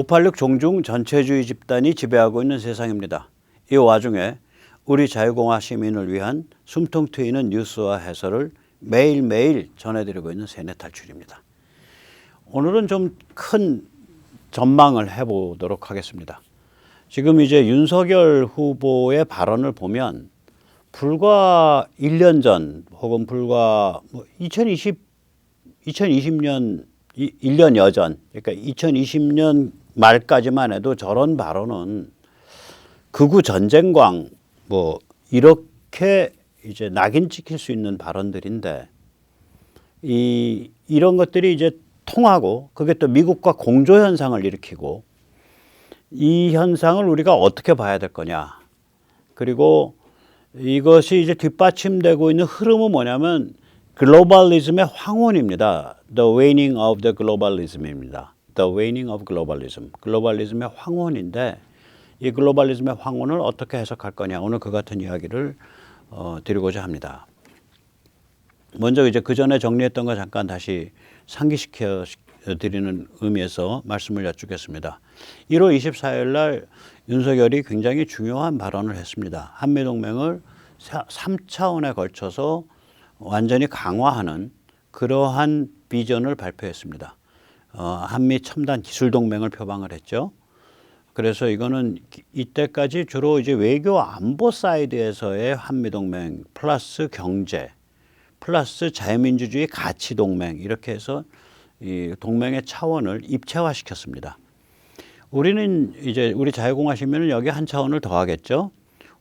586 종중 전체주의 집단이 지배하고 있는 세상입니다. 이 와중에 우리 자유공화 시민을 위한 숨통 트이는 뉴스와 해설을 매일매일 전해드리고 있는 세뇌 탈출입니다. 오늘은 좀 큰 전망을 해보도록 하겠습니다. 지금 이제 윤석열 후보의 발언을 보면 불과 1년 전 혹은 불과 뭐 2020, 2020년 1년 여 전 그러니까 2020년 말까지만 해도 저런 발언은 극우 전쟁광 뭐 이렇게 이제 낙인 찍힐 수 있는 발언들인데 이 이런 것들이 이제 통하고 그게 또 미국과 공조 현상을 일으키고 이 현상을 우리가 어떻게 봐야 될 거냐. 그리고 이것이 이제 뒷받침되고 있는 흐름은 뭐냐면 글로벌리즘의 황혼입니다. The waning of the globalism입니다. The waning of globalism. 글로벌리즘의 황혼인데 이 글로벌리즘의 황혼을 어떻게 해석할 거냐. 오늘 그 같은 이야기를 어, 드리고자 합니다. 먼저 이제 그 전에 정리했던 거 잠깐 다시 상기시켜 드리는 의미에서 말씀을 여쭙겠습니다. 1월 24일 날 윤석열이 굉장히 중요한 발언을 했습니다. 한미 동맹을 3차원에 걸쳐서 완전히 강화하는 그러한 비전을 발표했습니다. 어, 한미 첨단 기술 동맹을 표방을 했죠. 그래서 이거는 이때까지 주로 이제 외교 안보 사이드에서의 한미 동맹 플러스 경제 플러스 자유민주주의 가치 동맹 이렇게 해서 이 동맹의 차원을 입체화 시켰습니다. 우리는 이제 우리 자유공화 시민은 여기 한 차원을 더하겠죠.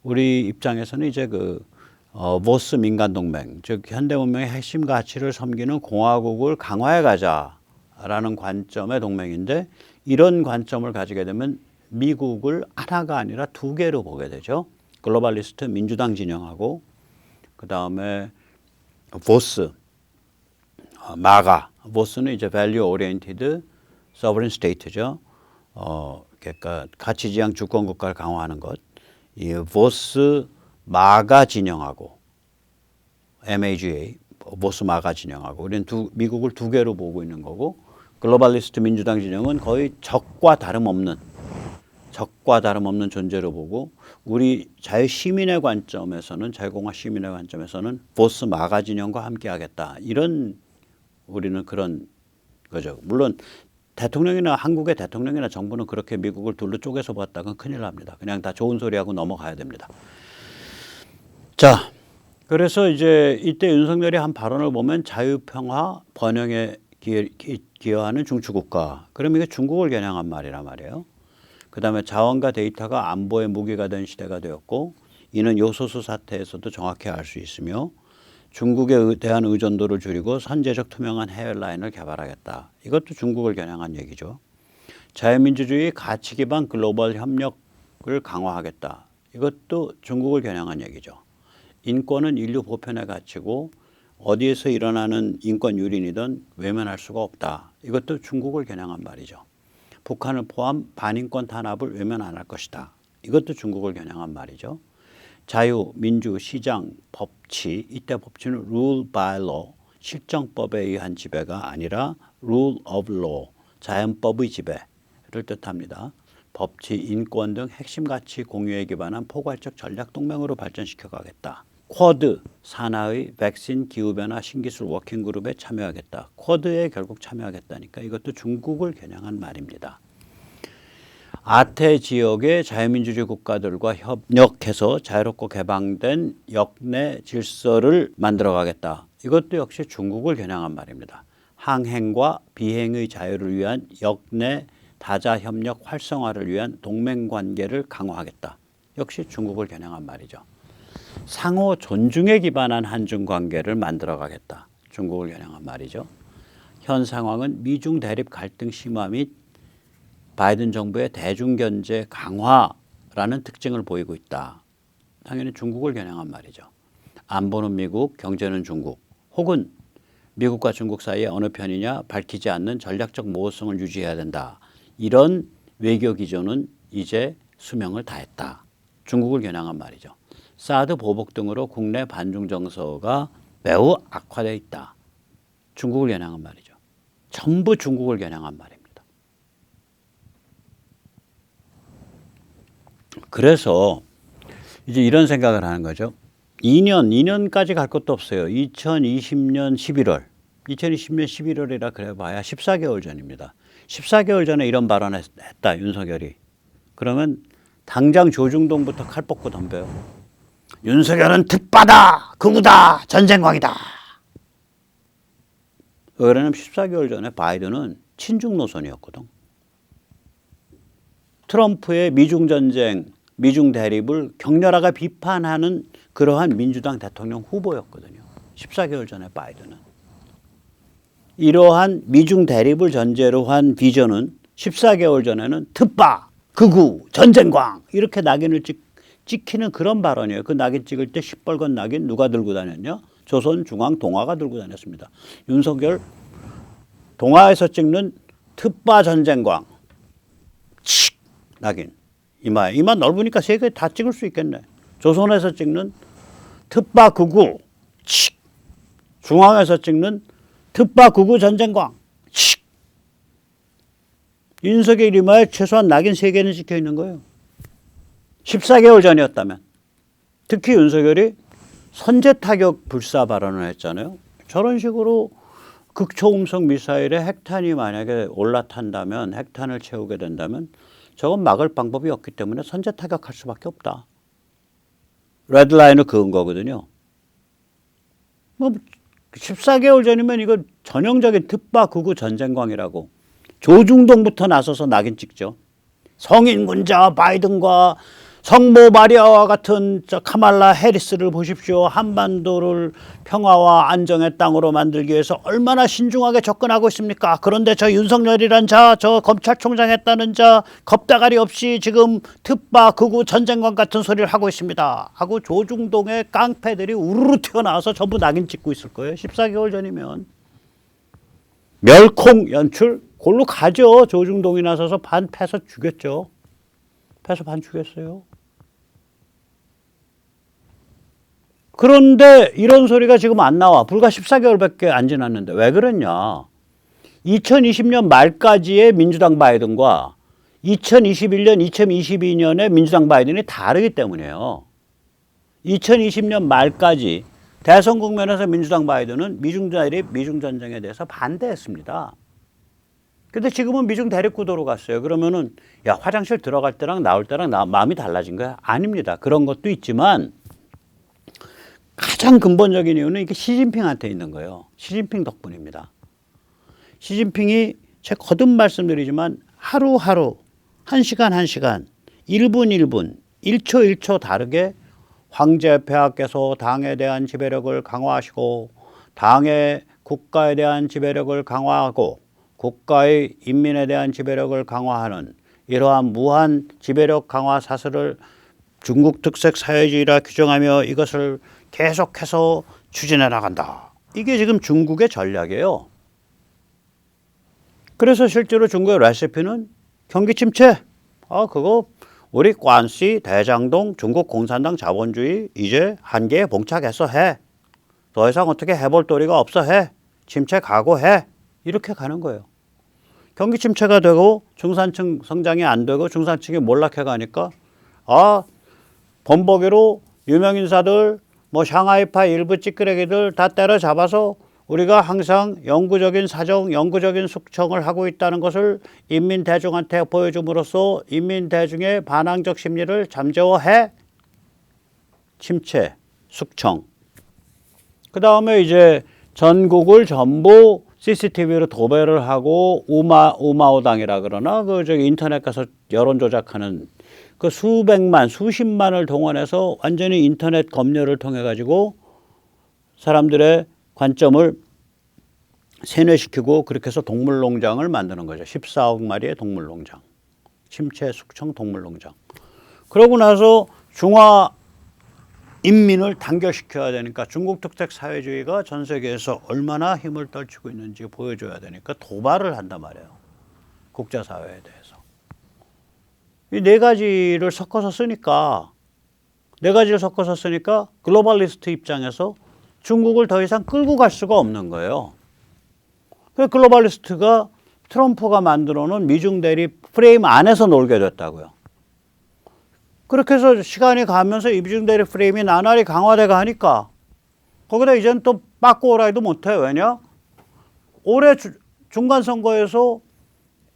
우리 입장에서는 이제 그 어, 보스 민간 동맹, 즉 현대 문명의 핵심 가치를 섬기는 공화국을 강화해 가자 라는 관점의 동맹인데 이런 관점을 가지게 되면 미국을 하나가 아니라 두 개로 보게 되죠. 글로벌리스트 민주당 진영하고 그 다음에 보스 어, 마가 보스는 이제 value oriented sovereign state죠. 어, 그러니까 가치지향 주권 국가를 강화하는 것. 이 보스 마가 진영하고 MAGA 보스 마가 진영하고 우리는 두 미국을 두 개로 보고 있는 거고 글로벌리스트 민주당 진영은 거의 적과 다름없는 적과 다름없는 존재로 보고 우리 자유 시민의 관점에서는 자유공화 시민의 관점에서는 보스 마가 진영과 함께하겠다 이런 우리는 그런 거죠. 물론 대통령이나 한국의 대통령이나 정부는 그렇게 미국을 둘로 쪼개서 봤다간 큰일 납니다. 그냥 다 좋은 소리하고 넘어가야 됩니다. 자, 그래서 이제 이때 윤석열이 한 발언을 보면 자유평화 번영에 기여하는 중추국가. 그럼 이게 중국을 겨냥한 말이란 말이에요. 그 다음에 자원과 데이터가 안보의 무기가 된 시대가 되었고 이는 요소수 사태에서도 정확히 알 수 있으며 중국에 대한 의존도를 줄이고 선제적 투명한 해외 라인을 개발하겠다. 이것도 중국을 겨냥한 얘기죠. 자유민주주의 가치 기반 글로벌 협력을 강화하겠다. 이것도 중국을 겨냥한 얘기죠. 인권은 인류 보편의 가치고 어디에서 일어나는 인권 유린이든 외면할 수가 없다. 이것도 중국을 겨냥한 말이죠. 북한을 포함 반인권 탄압을 외면 안 할 것이다. 이것도 중국을 겨냥한 말이죠. 자유, 민주, 시장, 법치 이때 법치는 rule by law 실정법에 의한 지배가 아니라 rule of law 자연법의 지배를 뜻합니다. 법치, 인권 등 핵심 가치 공유에 기반한 포괄적 전략 동맹으로 발전시켜 가겠다. 쿼드 산하의 백신 기후변화 신기술 워킹그룹에 참여하겠다. 쿼드에 결국 참여하겠다니까 이것도 중국을 겨냥한 말입니다. 아태 지역의 자유민주주의 국가들과 협력해서 자유롭고 개방된 역내 질서를 만들어 가겠다. 이것도 역시 중국을 겨냥한 말입니다. 항행과 비행의 자유를 위한 역내 다자 협력 활성화를 위한 동맹 관계를 강화하겠다. 역시 중국을 겨냥한 말이죠. 상호 존중에 기반한 한중 관계를 만들어 가겠다. 중국을 겨냥한 말이죠. 현 상황은 미중 대립 갈등 심화 및 바이든 정부의 대중 견제 강화라는 특징을 보이고 있다. 당연히 중국을 겨냥한 말이죠. 안보는 미국, 경제는 중국, 혹은 미국과 중국 사이에 어느 편이냐 밝히지 않는 전략적 모호성을 유지해야 된다. 이런 외교 기조는 이제 수명을 다했다. 중국을 겨냥한 말이죠. 사드 보복 등으로 국내 반중 정서가 매우 악화되어 있다. 중국을 겨냥한 말이죠. 전부 중국을 겨냥한 말입니다. 그래서 이제 이런 생각을 하는 거죠. 2년, 2년까지 갈 것도 없어요. 2020년 11월. 2020년 11월이라 그래 봐야 14개월 전입니다. 14개월 전에 이런 발언을 했- 했다, 윤석열이. 그러면 당장 조중동부터 칼 뽑고 덤벼요. 윤석열은 특바다, 극우다, 전쟁광이다. 왜냐면 14개월 전에 바이든은 친중 노선이었거든. 트럼프의 미중 전쟁, 미중 대립을 격렬하게 비판하는 그러한 민주당 대통령 후보였거든요. 14개월 전에 바이든은. 이러한 미중 대립을 전제로 한 비전은 14개월 전에는 특바, 극우, 전쟁광 이렇게 낙인을 찍, 찍히는 그런 발언이에요. 그 낙인 찍을 때 시뻘건 낙인 누가 들고 다녔냐? 조선중앙동아가 들고 다녔습니다. 윤석열 동아에서 찍는 특바 전쟁광 칙 낙인 이마에 이마 넓으니까 세개다 찍을 수 있겠네. 조선에서 찍는 특바 극우 칙 중앙에서 찍는 특바 극우 전쟁광 칙 윤석열 이마에 최소한 낙인 세 개는 찍혀 있는 거예요. 14개월 전이었다면 특히 윤석열이 선제 타격 불사 발언을 했잖아요. 저런 식으로 극초음속 미사일에 핵탄이 만약에 올라탄다면 핵탄을 채우게 된다면 저건 막을 방법이 없기 때문에 선제 타격할 수밖에 없다. 레드라인을 그은 거거든요. 뭐 14개월 전이면 이거 전형적인 특바 극우 전쟁광이라고 조중동부터 나서서 낙인 찍죠. 성인 군자 바이든과 성모 마리아와 같은 저 카말라 해리스를 보십시오. 한반도를 평화와 안정의 땅으로 만들기 위해서 얼마나 신중하게 접근하고 있습니까? 그런데 저 윤석열이란 자, 저 검찰총장 했다는 자, 겁다가리 없이 지금 특바 극우 전쟁관 같은 소리를 하고 있습니다. 하고 조중동의 깡패들이 우르르 튀어나와서 전부 낙인 찍고 있을 거예요. 14개월 전이면. 멸콩 연출? 골로 가죠. 조중동이 나서서 반 패서 죽였죠. 패서 반 죽였어요. 그런데 이런 소리가 지금 안 나와. 불과 14개월밖에 안 지났는데 왜 그랬냐? 2020년 말까지의 민주당 바이든과 2021년, 2022년의 민주당 바이든이 다르기 때문이에요. 2020년 말까지 대선 국면에서 민주당 바이든은 미중 대립, 미중 전쟁에 대해서 반대했습니다. 근데 지금은 미중 대립 구도로 갔어요. 그러면은 야 화장실 들어갈 때랑 나올 때랑 나, 마음이 달라진 거야? 아닙니다. 그런 것도 있지만 가장 근본적인 이유는 이게 시진핑한테 있는 거예요. 시진핑 덕분입니다. 시진핑이 제가 거듭 말씀드리지만 하루하루 한 시간 한 시간 1분 1분 1초 1초 다르게 황제 폐하께서 당에 대한 지배력을 강화하시고 당의 국가에 대한 지배력을 강화하고 국가의 인민에 대한 지배력을 강화하는 이러한 무한 지배력 강화 사슬을 중국 특색 사회주의라 규정하며 이것을 계속해서 추진해 나간다. 이게 지금 중국의 전략이에요. 그래서 실제로 중국의 레시피는 경기 침체. 아, 그거 우리 관시 대장동 중국 공산당 자본주의 이제 한계에 봉착해서 해. 더 이상 어떻게 해볼 도리가 없어 해. 침체 각오해. 이렇게 가는 거예요. 경기 침체가 되고 중산층 성장이 안 되고 중산층이 몰락해 가니까 아 범벅이로 유명 인사들 뭐 샹하이파 일부 찌끄레기들 다 때려잡아서 우리가 항상 영구적인 사정, 영구적인 숙청을 하고 있다는 것을 인민 대중한테 보여줌으로써 인민 대중의 반항적 심리를 잠재워해 침체, 숙청. 그 다음에 이제 전국을 전부 CCTV로 도배를 하고 우마 우마오당이라 그러나 그 저기 인터넷 가서 여론 조작하는 그 수백만 수십만을 동원해서 완전히 인터넷 검열을 통해 가지고 사람들의 관점을 세뇌시키고 그렇게 해서 동물농장을 만드는 거죠. 14억 마리의 동물농장. 침체 숙청 동물농장. 그러고 나서 중화 인민을 단결시켜야 되니까 중국 특색 사회주의가 전 세계에서 얼마나 힘을 떨치고 있는지 보여줘야 되니까 도발을 한단 말이에요. 국제사회에 대해서. 이 네 가지를 섞어서 쓰니까 네 가지를 섞어서 쓰니까 글로벌리스트 입장에서 중국을 더 이상 끌고 갈 수가 없는 거예요. 그 글로벌리스트가 트럼프가 만들어 놓은 미중 대립 프레임 안에서 놀게 됐다고요. 그렇게 해서 시간이 가면서 이비중 대립 프레임이 나날이 강화돼 가니까 거기다 이제는 또 빠꾸 오라이도 못해. 왜냐? 올해 주- 중간 선거에서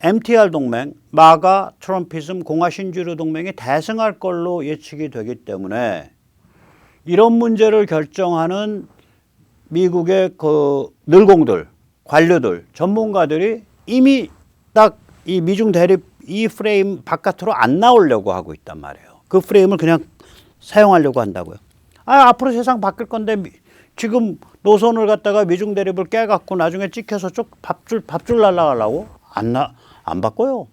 MTR 동맹, 마가, 트럼피즘, 공화 신주류 동맹이 대승할 걸로 예측이 되기 때문에 이런 문제를 결정하는 미국의 그 늘공들, 관료들, 전문가들이 이미 딱 이 미중 대립 이 프레임 바깥으로 안 나오려고 하고 있단 말이에요. 그 프레임을 그냥 사용하려고 한다고요. 아, 앞으로 세상 바뀔 건데 미- 지금 노선을 갖다가 미중 대립을 깨갖고 나중에 찍혀서 쭉 밥줄 밥줄 날라가려고 안 나 안 바꿔요.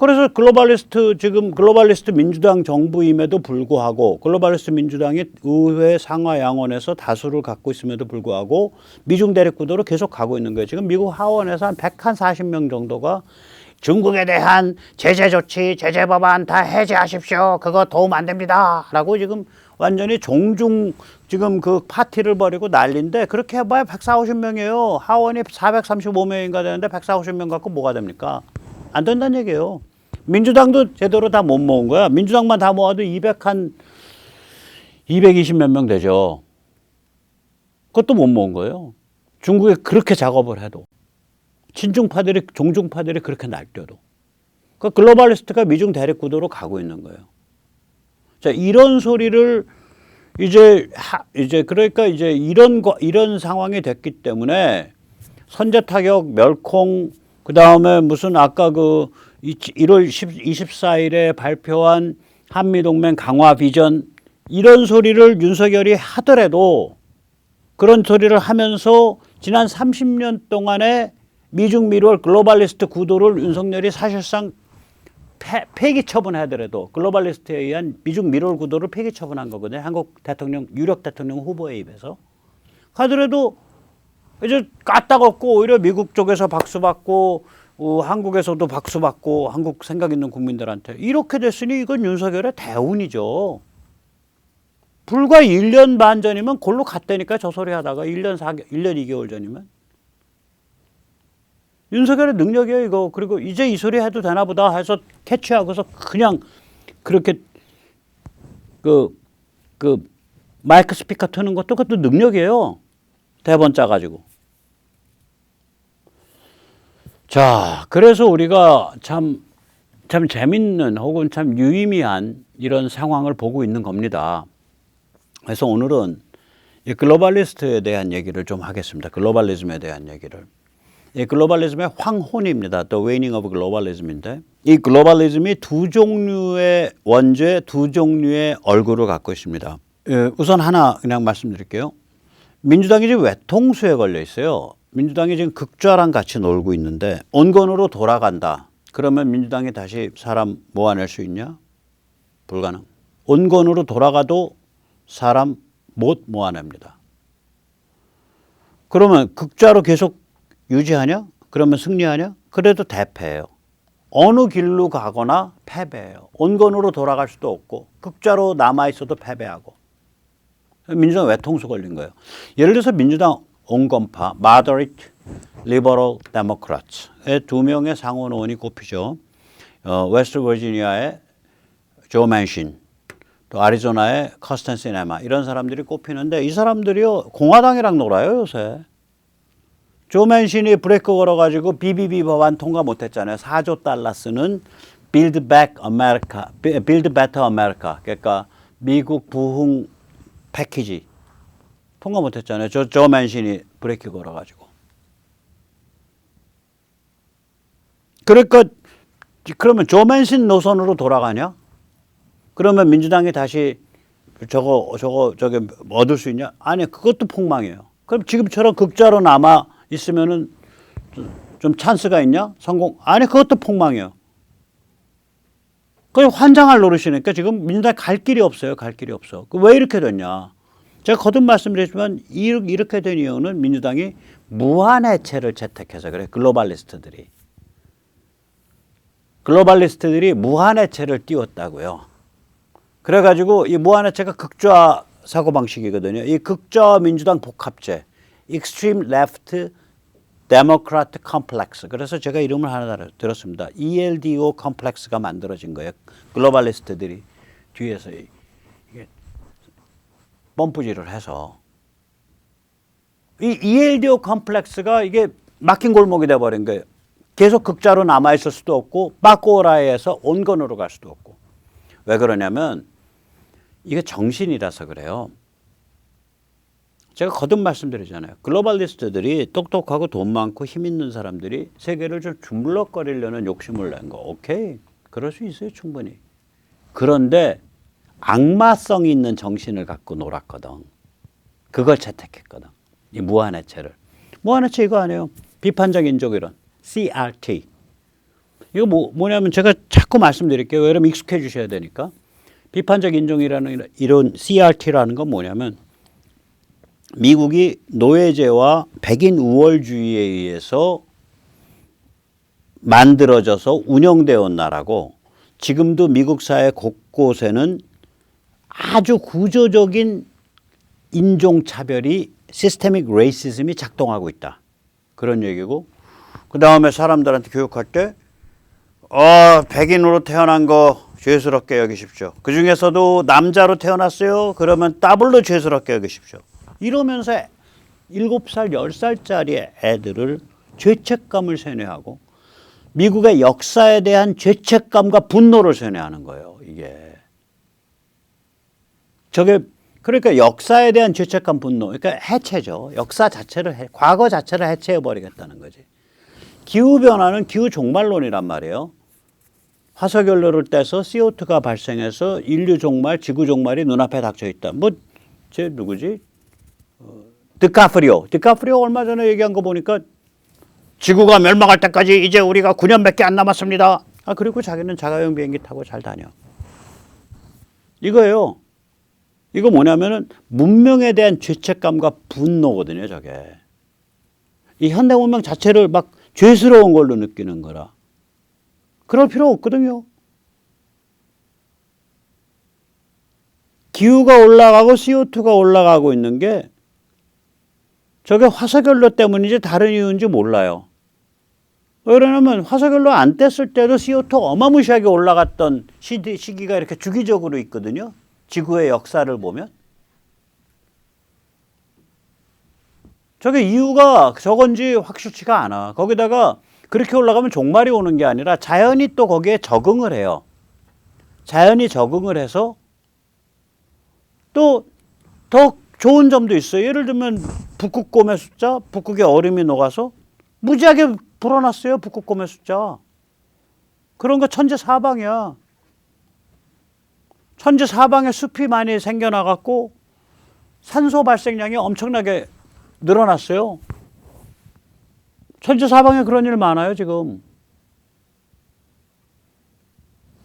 그래서 글로벌리스트 지금 글로벌리스트 민주당 정부임에도 불구하고 글로벌리스트 민주당이 의회 상하 양원에서 다수를 갖고 있음에도 불구하고 미중 대립 구도로 계속 가고 있는 거예요. 지금 미국 하원에서 한 140명 정도가 중국에 대한 제재 조치, 제재 법안 다 해제하십시오. 그거 도움 안 됩니다. 라고 지금 완전히 종중 지금 그 파티를 벌이고 난리인데 그렇게 해봐야 140명이에요. 하원이 435명인가 되는데 140명 갖고 뭐가 됩니까? 안 된다는 얘기예요. 민주당도 제대로 다 못 모은 거야. 민주당만 다 모아도 200 한 220 몇 명 되죠. 그것도 못 모은 거예요. 중국에 그렇게 작업을 해도 친중파들이 종중파들이 그렇게 날뛰어도 그 글로벌리스트가 미중 대립 구도로 가고 있는 거예요. 자 이런 소리를 이제 하, 이제 그러니까 이제 이런 거 이런 상황이 됐기 때문에 선제 타격 멸콩 그 다음에 무슨 아까 그 1월 24일에 발표한 한미 동맹 강화 비전 이런 소리를 윤석열이 하더라도 그런 소리를 하면서 지난 30년 동안의 미중 미월 글로벌리스트 구도를 윤석열이 사실상 폐, 폐기 처분하더라도 글로벌리스트에 의한 미중 미월 구도를 폐기 처분한 거거든요. 한국 대통령 유력 대통령 후보에 입해서 하더라도 이제 까딱 없고 오히려 미국 쪽에서 박수 받고 어, 한국에서도 박수 받고 한국 생각 있는 국민들한테 이렇게 됐으니 이건 윤석열의 대운이죠. 불과 1년 반 전이면 골로 갔다니까 저 소리 하다가 1년 4 1년 2개월 전이면 윤석열의 능력이에요 이거 그리고 이제 이 소리 해도 되나 보다 해서 캐치하고서 그냥 그렇게 그, 그 마이크 스피커 트는 것도 그것도 능력이에요 대본 짜가지고 자 그래서 우리가 참 참 재밌는 혹은 참 유의미한 이런 상황을 보고 있는 겁니다. 그래서 오늘은 이 글로벌리스트에 대한 얘기를 좀 하겠습니다. 글로벌리즘에 대한 얘기를. 이 글로벌리즘의 황혼입니다. The Waning of Globalism인데 이 글로벌리즘이 두 종류의 원죄, 두 종류의 얼굴을 갖고 있습니다. 예, 우선 하나 그냥 말씀드릴게요. 민주당이 지금 외통수에 걸려 있어요. 민주당이 지금 극좌랑 같이 놀고 있는데 온건으로 돌아간다. 그러면 민주당이 다시 사람 모아낼 수 있냐? 불가능. 온건으로 돌아가도 사람 못 모아냅니다. 그러면 극좌로 계속 유지하냐? 그러면 승리하냐? 그래도 대패예요. 어느 길로 가거나 패배예요. 온건으로 돌아갈 수도 없고 극좌로 남아 있어도 패배하고. 민주당 외통수 걸린 거예요. 예를 들어서 민주당 온건파, moderate liberal democrats의 두 명의 상원 의원이 꼽히죠. 어, 웨스트 버지니아의 조 맨신, 또 아리조나의 커스텐 시네마 이런 사람들이 꼽히는데 이 사람들이요 공화당이랑 놀아요 요새. 조 맨신이 브레이크 걸어가지고 BBB 법안 통과 못했잖아요. 4조 달러 쓰는 Build Back America, Build Better America. 그러니까 미국 부흥 패키지 통과 못했잖아요. 저, 조 맨신이 브레이크 걸어가지고. 그러니까 그러면 조 맨신 노선으로 돌아가냐? 그러면 민주당이 다시 저거 저거 저게 얻을 수 있냐? 아니 그것도 폭망이에요. 그럼 지금처럼 극자로 남아 있으면은 좀 찬스가 있냐? 성공? 아니 그것도 폭망이에요. 그 환장할 노릇이니까 지금 민주당 갈 길이 없어요. 갈 길이 없어. 그왜 이렇게 됐냐? 제가 거듭 말씀드렸지만 이렇게 된 이유는 민주당이 무한해체를 채택해서 그래. 글로벌리스트들이. 글로벌리스트들이 무한해체를 띄웠다고요. 그래가지고 이 무한해체가 극좌 사고 방식이거든요. 이 극좌 민주당 복합체, extreme left Democrat Complex. 그래서 제가 이름을 하나 들었습니다. ELDO 컴플렉스가 만들어진 거예요. 글로벌리스트들이 뒤에서 이- 이게 펌프질을 해서 이 ELDO 컴플렉스가 이게 막힌 골목이 돼 버린 거예요. 계속 극자로 남아 있을 수도 없고 빠꼬라에서 온건으로 갈 수도 없고 왜 그러냐면 이게 정신이라서 그래요. 제가 거듭 말씀드리잖아요. 글로벌리스트들이 똑똑하고 돈 많고 힘 있는 사람들이 세계를 좀 주물럭거리려는 욕심을 낸 거. 오케이. 그럴 수 있어요. 충분히. 그런데 악마성 있는 정신을 갖고 놀았거든. 그걸 채택했거든. 이 무한해체를. 무한해체 이거 아니에요. 비판적 인종 이론. CRT. 이거 뭐, 뭐냐면 제가 자꾸 말씀드릴게요. 여러분 익숙해 주셔야 되니까. 비판적 인종이라는 이런 CRT라는 건 뭐냐면 미국이 노예제와 백인 우월주의에 의해서 만들어져서 운영되어 온 나라고 지금도 미국 사회 곳곳에는 아주 구조적인 인종차별이 시스테믹 레이시즘이 작동하고 있다. 그런 얘기고 그 다음에 사람들한테 교육할 때 어, 백인으로 태어난 거 죄스럽게 여기십시오. 그 중에서도 남자로 태어났어요. 그러면 더블로 죄스럽게 여기십시오. 이러면서 일곱 살, 열 살짜리 애들을 죄책감을 세뇌하고 미국의 역사에 대한 죄책감과 분노를 세뇌하는 거예요. 이게 저게 그러니까 역사에 대한 죄책감, 분노, 그러니까 해체죠. 역사 자체를 해, 과거 자체를 해체해 버리겠다는 거지. 기후 변화는 기후 종말론이란 말이에요. 화석연료를 떼서 CO2가 발생해서 인류 종말, 지구 종말이 눈앞에 닥쳐 있다. 뭐 제 누구지? 어, 드카프리오. 드카프리오 얼마 전에 얘기한 거 보니까 지구가 멸망할 때까지 이제 우리가 9년밖에 안 남았습니다. 아 그리고 자기는 자가용 비행기 타고 잘 다녀. 이거예요. 이거 뭐냐면은 문명에 대한 죄책감과 분노거든요, 저게. 이 현대 문명 자체를 막 죄스러운 걸로 느끼는 거라. 그럴 필요 없거든요. 기후가 올라가고 CO2가 올라가고 있는 게 저게 화석연료 때문인지 다른 이유인지 몰라요. 왜냐하면 화석연료 안 뗐을 때도 CO2 어마무시하게 올라갔던 시기, 시기가 이렇게 주기적으로 있거든요. 지구의 역사를 보면. 저게 이유가 저건지 확실치가 않아. 거기다가 그렇게 올라가면 종말이 오는 게 아니라 자연이 또 거기에 적응을 해요. 자연이 적응을 해서 또 더 좋은 점도 있어요. 예를 들면 북극곰의 숫자, 북극의 얼음이 녹아서 무지하게 불어났어요. 북극곰의 숫자. 그런 거 천재 사방이야. 천재 사방에 숲이 많이 생겨나갖고 산소 발생량이 엄청나게 늘어났어요. 천재 사방에 그런 일 많아요, 지금.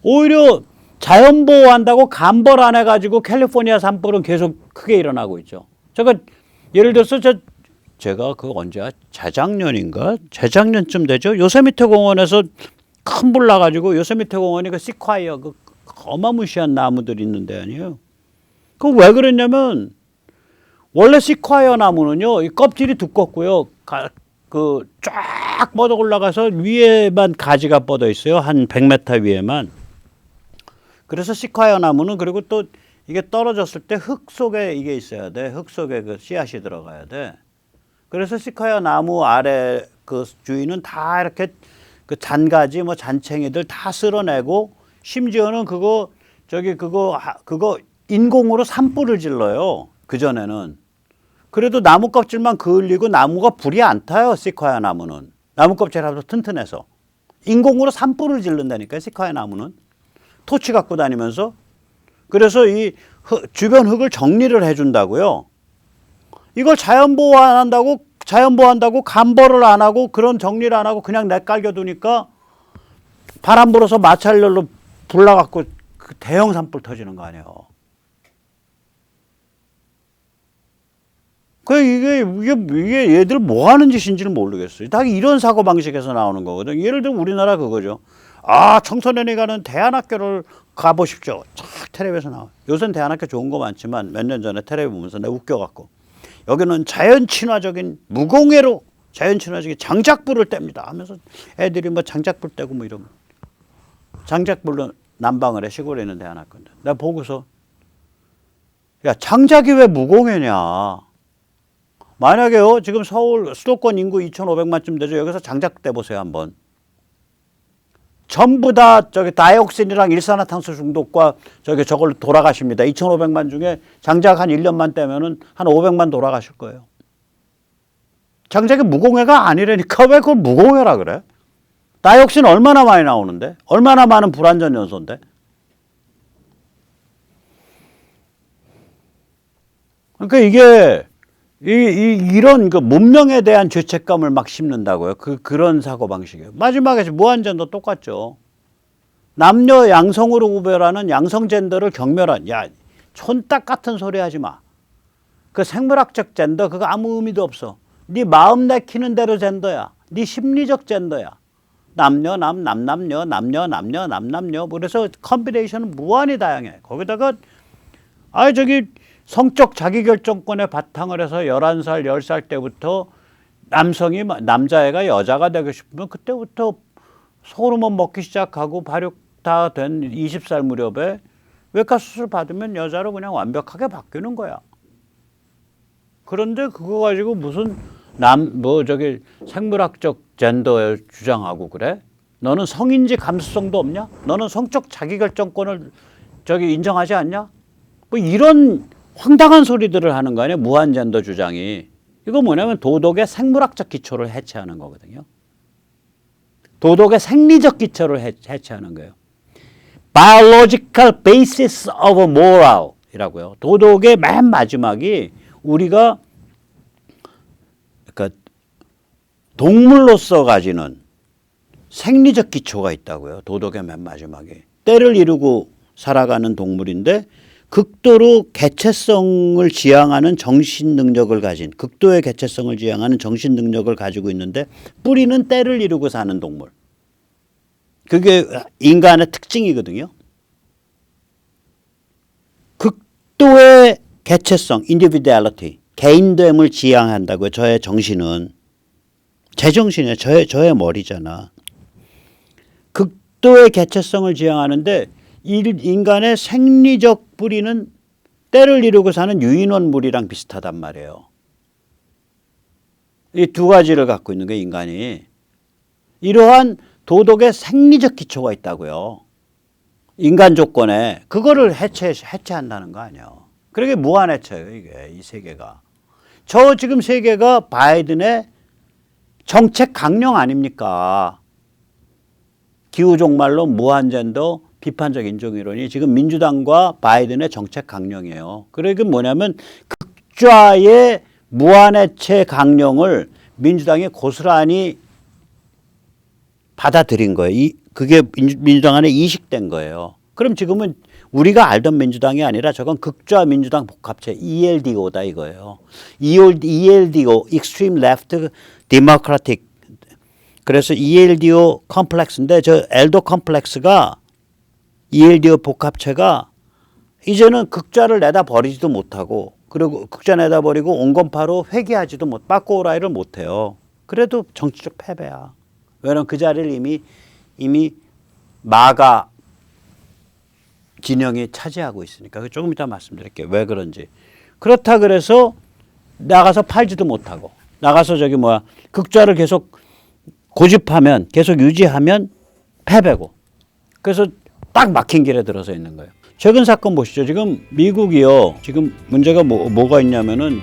오히려 자연 보호한다고 감벌 안 해가지고 캘리포니아 산불은 계속 크게 일어나고 있죠. 제가 예를 들어서 저 제가 그 언제야 재작년인가 재작년쯤 되죠. 요세미테 공원에서 큰 불 나가지고 요세미테 공원이 그 시콰이어 그 어마무시한 나무들이 있는데 아니에요. 그 왜 그랬냐면 원래 시콰이어 나무는요 이 껍질이 두껍고요 그 쫙 뻗어 올라가서 위에만 가지가 뻗어 있어요 한 100m 위에만 그래서 시콰이어 나무는 그리고 또 이게 떨어졌을 때 흙 속에 이게 있어야 돼. 흙 속에 그 씨앗이 들어가야 돼. 그래서 시콰이어 나무 아래 그 주위는 다 이렇게 그 잔가지 뭐 잔챙이들 다 쓸어내고 심지어는 그거 저기 그거 하- 그거 인공으로 산불을 질러요. 그 전에는 그래도 나무 껍질만 그을리고 나무가 불이 안 타요. 시콰이어 나무는 나무 껍질하고 튼튼해서 인공으로 산불을 질른다니까 시콰이어 나무는 토치 갖고 다니면서 그래서 이 흙- 주변 흙을 정리를 해준다고요. 이걸 자연 보호 안 한다고 자연 보호한다고 감벌을 안 하고 그런 정리를 안 하고 그냥 내깔겨 두니까 바람 불어서 마찰열로 불나갖고 그 대형 산불 터지는 거 아니에요. 그 이게 이게 이게 얘들 뭐 하는 짓인지를 모르겠어요. 다 이런 사고 방식에서 나오는 거거든. 예를 들면 우리나라 그거죠. 아 청소년이 가는 대안학교를 가보십시오. 쫙 텔레비에서 나와. 요새는 대안학교 좋은 거 많지만 몇 년 전에 텔레비 보면서 내가 웃겨갖고. 여기는 자연 친화적인 무공해로 자연 친화적이 장작불을 뗍니다. 하면서 애들이 뭐 장작불 떼고 뭐 이러면. 장작불로 난방을 해 시골에 있는 데 하나 건데. 내가 보고서 야 장작이 왜 무공해냐? 만약에요 지금 서울 수도권 인구 2,500만쯤 되죠. 여기서 장작 떼보세요 한번 전부 다 저기 다이옥신이랑 일산화탄소 중독과 저기 저걸로 돌아가십니다. 2,500만 중에 장작 한 1년만 떼면은 한 500만 돌아가실 거예요. 장작이 무공해가 아니라니까 왜 그걸 무공해라 그래? 다이옥신 얼마나 많이 나오는데? 얼마나 많은 불안전 연소인데? 그러니까 이게 이, 이, 이런 그 문명에 대한 죄책감을 막 심는다고요. 그, 그런 사고방식이에요. 마지막에 무한젠도 똑같죠. 남녀 양성으로 구별하는 양성 젠더를 경멸한, 야, 촌딱 같은 소리 하지 마. 그 생물학적 젠더, 그거 아무 의미도 없어. 네 마음 내키는 대로 젠더야. 네 심리적 젠더야. 남녀, 남, 남남녀, 남녀, 남녀, 남남녀. 그래서 컨비네이션은 무한히 다양해. 거기다가, 아 저기, 성적 자기결정권에 바탕을 해서 11살, 10살 때부터 남성이 남자애가 여자가 되고 싶으면 그때부터 호르몬 먹기 시작하고 발육 다된 20살 무렵에 외과 수술 받으면 여자로 그냥 완벽하게 바뀌는 거야. 그런데 그거 가지고 무슨 남 뭐 저기 생물학적 젠더 주장하고 그래? 너는 성인지 감수성도 없냐? 너는 성적 자기결정권을 저기 인정하지 않냐? 뭐 이런 황당한 소리들을 하는 거 아니에요? 무한젠더 주장이. 이거 뭐냐면 도덕의 생물학적 기초를 해체하는 거거든요. 도덕의 생리적 기초를 해, 해체하는 거예요. biological basis of moral 이라고요. 도덕의 맨 마지막이 우리가 그러니까 동물로서 가지는 생리적 기초가 있다고요. 도덕의 맨 마지막에. 때를 이루고 살아가는 동물인데 극도로 개체성을 지향하는 정신 능력을 가진 극도의 개체성을 지향하는 정신 능력을 가지고 있는데 뿌리는 때를 이루고 사는 동물. 그게 인간의 특징이거든요. 극도의 개체성, individuality, 개인됨을 지향한다고요. 저의 정신은 제 정신이에요. 저의 저의 머리잖아. 극도의 개체성을 지향하는데 인간의 생리적 뿌리는 때를 이루고 사는 유인원물이랑 비슷하단 말이에요. 이 두 가지를 갖고 있는 게 인간이 이러한 도덕의 생리적 기초가 있다고요. 인간 조건에 그거를 해체 해체한다는 거 아니에요. 그러게 무한 해체예요 이게 이 세계가. 저 지금 세계가 바이든의 정책 강령 아닙니까? 기후 종말로 무한젠더 비판적 인종이론이 지금 민주당과 바이든의 정책 강령이에요. 그러게 뭐냐면 극좌의 무한해체 강령을 민주당이 고스란히 받아들인 거예요. 이 그게 민주당 안에 이식된 거예요. 그럼 지금은 우리가 알던 민주당이 아니라 저건 극좌 민주당 복합체 ELDO다 이거예요. ELDO, Extreme Left Democratic. 그래서 ELDO 컴플렉스인데 저 엘도 컴플렉스가 ELDO 복합체가 이제는 극좌를 내다 버리지도 못하고 그리고 극좌 내다 버리고 온건파로 회귀하지도 못, 빠꼬라이를 못해요. 그래도 정치적 패배야. 왜냐면 그 자리를 이미 이미 마가 진영이 차지하고 있으니까 조금 이따 말씀드릴게요. 왜 그런지. 그렇다 그래서 나가서 팔지도 못하고 나가서 저기 뭐야 극좌를 계속 고집하면 계속 유지하면 패배고 그래서 딱 막힌 길에 들어서 있는 거예요. 최근 사건 보시죠. 지금 미국이요. 지금 문제가 뭐, 뭐가 있냐면은